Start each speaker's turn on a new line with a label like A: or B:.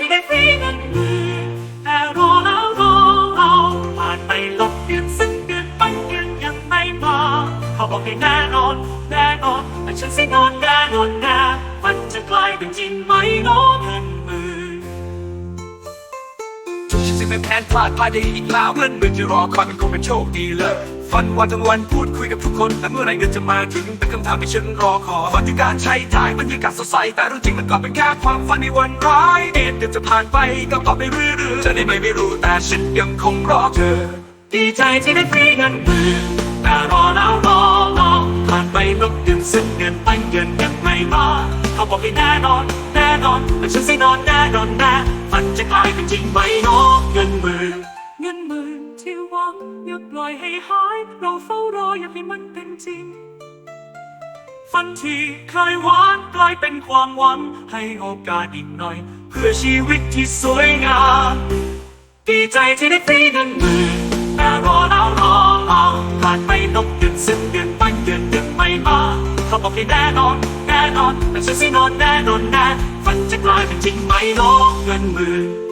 A: ที่ได้ฟรีเงินหมื่นแต่รอแล้วรอรอผ่านไปหลบเดือนซึ่งเดือนไปเดือนยังไม่มาเขาบอกให้แน่นอนแน่นอนแต่ฉันสินอนแน่นอนแน่มันจะกลายเป็นจริงไหมน้องเงินมื่น
B: ฉันจะไม่แพลนพลาดพลาดได้อีกแล้วเงินมื่นที่รอคอยมันคงเป็นโชคดีเลย ฝันวันทั้งวันพูดคุยกับทุกคน แต่เมื่อไรเงินจะมาถึงเป็นคำถามที่ฉันรอคอยฝันถึงการใช้จ่ายบรรยากาศสดใสแต่เรื่องจริงมันกลับเป็นแค่ความฝันในวันร้ายเดือนจะผ่านไปก็ตอบไปเรื่อยๆจะได้ไหมไม่รู้แต่ฉันยังคงรอเธอ
A: ดีใจที่ได้ฟรีเงินหมื่นแต่รอแล้วรอรอผ่านไปลบเดือนสิ้นเดือนไปเดือนยังไม่มาเขาบอกให้แน่นอนแน่นอนแต่ฉันสินอนแน่นอนแน่ฝันจะกลายเป็นจริงไหมน้องเงินหมื่นเงินหมื่น ที่หวังอย่าปล่อยให้หาย เราเฝ้ารออยากให้มันเป็นจริง ฝันที่เคยหวานกลายเป็นความหวัง ให้โอกาสอีกหน่อย เพื่อชีวิตที่สวยงาม ดีใจที่ได้ฟรีเงินหมื่นแต่รอแล้วรอเอาผ่านไปนกเดือนซึ่งเดือนไปเดือนยังไม่มาเขาบอกให้แน่นอนแน่นอนแต่ฉันสินอนแน่นอนแน่ฝันจะกลายเป็นจริงไหมน้องเงินหมื่น